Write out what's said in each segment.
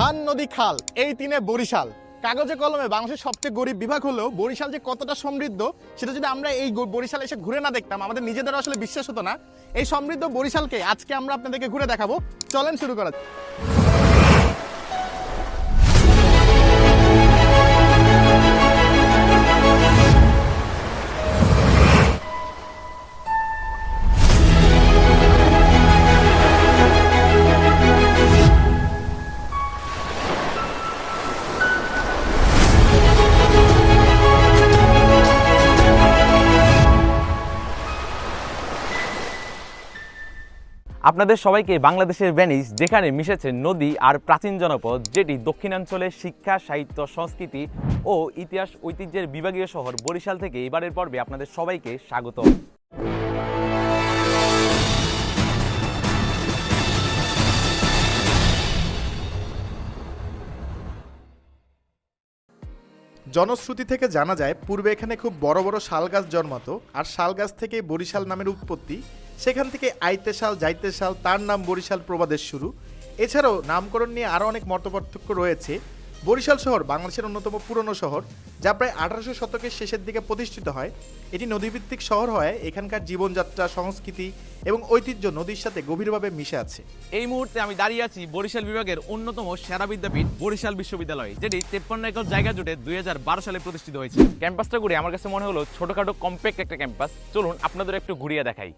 খান নদী খাল, এই তিনে বরিশাল। কাগজে কলমে বাংলাদেশের সবচেয়ে গরিব বিভাগ হলেও বরিশাল যে কতটা সমৃদ্ধ, সেটা যদি আমরা এই বরিশাল এসে ঘুরে না দেখতাম, আমাদের নিজেদের আসলে বিশ্বাস হতো না। এই সমৃদ্ধ বরিশালকে আজকে আমরা আপনাদেরকে ঘুরে দেখাবো। চলেন শুরু করা আপনাদের সবাইকে বাংলাদেশের ভেনিস, যেখানে মিশেছে নদী আর প্রাচীন জনপদ, যেটি দক্ষিণাঞ্চলের শিক্ষা, সাহিত্য, সংস্কৃতি ও ইতিহাস, ঐতিহ্যের বিভাগীয় শহর বরিশাল থেকে এবারের পর্বে আপনাদের সবাইকে স্বাগত জনশ্রুতি থেকে জানা যায়, পূর্বে এখানে খুব বড় বড় শাল গাছ জন্মাতো, আর শাল গাছ থেকে বরিশাল নামের উৎপত্তি সেখান থেকে আইতে শাল যাইতে শাল তার নাম বরিশাল প্রবাদের শুরু। এছাড়াও নামকরণ নিয়ে আরও অনেক মতপার্থক্য রয়েছে। বরিশাল শহর বাংলাদেশের অন্যতম পুরনো শহর যা প্রায় আঠারোশো শতকের শেষের দিকে প্রতিষ্ঠিত হয়। এটি নদীভিত্তিক শহর হয় এখানকার জীবনযাত্রা সংস্কৃতি এবং ঐতিহ্য নদীর সাথে গভীরভাবে মিশে আছে। এই মুহূর্তে আমি দাঁড়িয়ে আছি বরিশাল বিভাগের অন্যতম সেরা বিদ্যাপীঠ বরিশাল বিশ্ববিদ্যালয় যেটি তেপ্পান্ন একর জায়গা জুড়ে দুই হাজার বারো সালে প্রতিষ্ঠিত হয়েছে। ক্যাম্পাসটা ঘুরে আমার কাছে মনে হলো ছোটখাটো কম্প্যাক্ট একটা ক্যাম্পাস। চলুন আপনাদের একটু ঘুরিয়ে দেখাই।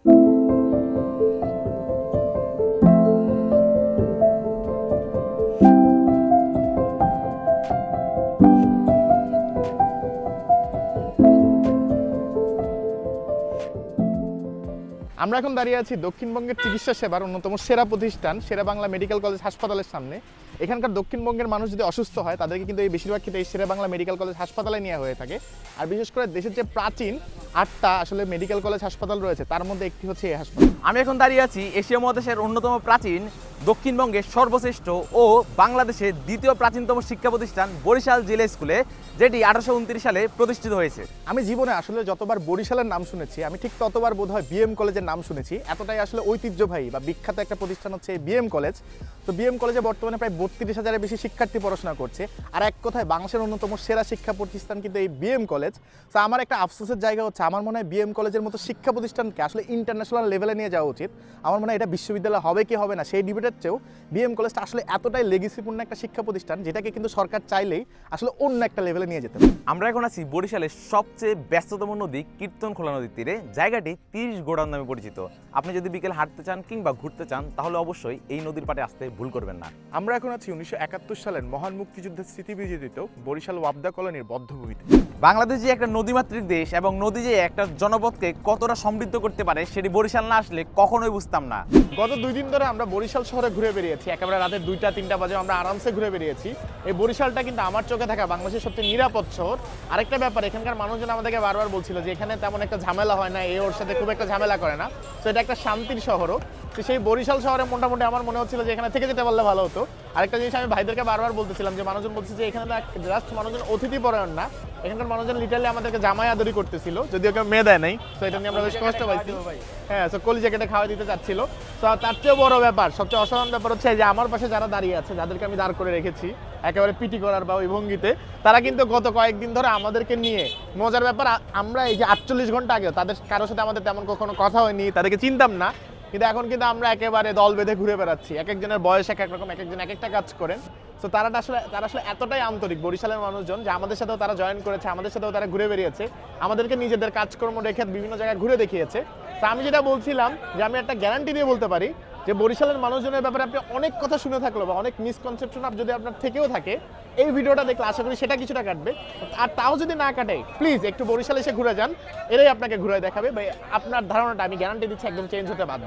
আমরা এখন দাঁড়িয়ে আছি দক্ষিণবঙ্গের চিকিৎসা সেবার অন্যতম সেরা প্রতিষ্ঠান, সেরা বাংলা মেডিকেল কলেজ হাসপাতালের সামনে। এখানকার দক্ষিণবঙ্গের মানুষ যদি অসুস্থ হয়, তাদেরকে কিন্তু এই বেশিরভাগ ক্ষেত্রে এই সেরা বাংলা মেডিকেল কলেজ হাসপাতালে নেওয়া হয়ে থাকে। আর বিশেষ করে দেশের যে প্রাচীন আটটা আসলে মেডিকেল কলেজ হাসপাতাল রয়েছে, তার মধ্যে একটি হচ্ছে এই হাসপাতাল। আমি এখন দাঁড়িয়ে আছি এশিয়া মহাদেশের অন্যতম প্রাচীন দক্ষিণবঙ্গের সর্বশ্রেষ্ঠ ও বাংলাদেশের দ্বিতীয় প্রাচীনতম শিক্ষা প্রতিষ্ঠান বরিশাল জেলা স্কুলে, যেটি আঠারোশো উনত্রিশ সালে প্রতিষ্ঠিত হয়েছে। আমি জীবনে আসলে যতবার বরিশালের নাম শুনেছি, আমি ঠিক ততবার বোধহয় বিএম কলেজের নাম শুনেছি। এতটাই আসলে ঐতিহ্যবাহী বা বিখ্যাত একটা প্রতিষ্ঠান হচ্ছে বিএম কলেজ। তো বিএম কলেজে বর্তমানে প্রায় বত্রিশ হাজারের বেশি শিক্ষার্থী পড়াশোনা করছে। আর এক কথায়, বাংলাদেশের অন্যতম সেরা শিক্ষা প্রতিষ্ঠান কিন্তু এই বিএম কলেজ। তো আমার একটা আফসোসের জায়গা হচ্ছে, আমার মনে হয় বিএম কলেজের মতো শিক্ষা প্রতিষ্ঠানকে আসলে ইন্টারন্যাশনাল লেভেলে নিয়ে যাওয়া উচিত। আমার মনে হয় এটা বিশ্ববিদ্যালয় হবে কি হবে না, সেই ডিবেটের চেয়েও বিএম কলেজটা আসলে এতটাই লেগেসিপূর্ণ একটা শিক্ষা প্রতিষ্ঠান যেটাকে কিন্তু সরকার চাইলেই আসলে অন্য একটা লেভেলে নিয়ে যেতে পারে। আমরা এখন আছি বরিশালের সবচেয়ে ব্যস্ততম নদী কীর্তনখোলা নদীর তীরে। জায়গাটি তিরিশ গোড়ান নামে পরিচিত। আপনি যদি বিকেল হাঁটতে চান কিংবা ঘুরতে চান তাহলে অবশ্যই এই নদীর পাড়ে আসতে ভুল করবেন না। আমরা এখন আছি উনিশশো একাত্তর সালের মহান মুক্তিযুদ্ধের স্মৃতি বিজড়িত বরিশাল ওয়াবদা কলোনির বদ্ধভূমিতে। বাংলাদেশ যে একটা নদীমাতৃক দেশ এবং নদী যে একটা জনপদকে কতটা সমৃদ্ধ করতে পারে সেটি বরিশাল না আসলে কখনোই বুঝতাম না। গত দুই দিন ধরে আমরা বরিশাল শহরে ঘুরে বেরিয়েছি। একেবারে রাতে দুইটা, তিনটা বাজে আমরা আরামসে ঘুরে বেরিয়েছি। এই বরিশালটা কিন্তু আমার চোখে থাকা বাংলাদেশের সবচেয়ে নিরাপদ শহর। আরেকটা ব্যাপার, এখানকার মানুষজন আমাদেরকে বারবার বলছিল যে এখানে তেমন একটা ঝামেলা হয় না, এ ওর সাথে খুব একটা ঝামেলা করে না। তো এটা একটা শান্তির শহরও। তো সেই বরিশাল শহরে মোটামুটি আমার মনে হচ্ছিল যে এখানে থেকে যেতে পারলে ভালো হতো। আরেকটা জিনিস আমি ভাইদেরকে বারবার বলতেছিলাম যে মানুষজন বলছে যে এখানে জাস্ট মানুষজন অতিথি পরায়ণ না। এখানকার মানুষজন লিটারলি আমাদেরকে জামাই আদরি করতেছিল যদিও কেউ মেয়ে দেয় নাই। তো এটা নিয়ে আমরা বেশ কষ্ট পাইছি। হ্যাঁ সো কলি জ্যাকেটে খাওয়া দিতে চাচ্ছিল। তো তার চেয়েও বড় ব্যাপার সবচেয়ে অসাধারণ ব্যাপার হচ্ছে যে আমার পাশে যারা দাঁড়িয়ে আছে যাদেরকে আমি দাঁড় করে রেখেছি একেবারে পিটি করার বা ওই ভঙ্গিতে তারা কিন্তু গত কয়েকদিন ধরে আমাদেরকে নিয়ে মজার ব্যাপার আমরা এই যে আটচল্লিশ ঘণ্টা আগে তাদের কারোর সাথে আমাদের তেমন কখনো কথা হয়নি তাদেরকে চিনতাম না। কিন্তু এখন কিন্তু আমরা একেবারে দল বেঁধে ঘুরে বেড়াচ্ছি। এক একজনের বয়স এক এক রকম, এক একজন এক একটা কাজ করেন। তো তারা আসলে তারা আসলে এতটাই আন্তরিক বরিশালের মানুষজন যে আমাদের সাথেও তারা জয়েন করেছে, আমাদের সাথেও তারা ঘুরে বেরিয়েছে। আমাদেরকে নিজেদের কাজকর্ম রেখে বিভিন্ন জায়গায় ঘুরে দেখিয়েছে। তো আমি যেটা বলছিলাম যে আমি একটা গ্যারান্টি দিয়ে বলতে পারি যে বরিশালের মানুষজনের ব্যাপারে আপনি অনেক কথা শুনে থাকল বা অনেক মিসকনসেপশন যদি আপনার থেকেও থাকে, এই ভিডিওটা দেখলে আশা করি সেটা কিছুটা কাটবে। আর তাও যদি না কাটে প্লিজ একটু বরিশালে এসে ঘুরে যান। এরাই আপনাকে ঘুরে দেখাবে। বা আপনার ধারণাটা আমি গ্যারান্টি দিচ্ছি, একদম চেঞ্জ হতে বাধ্য।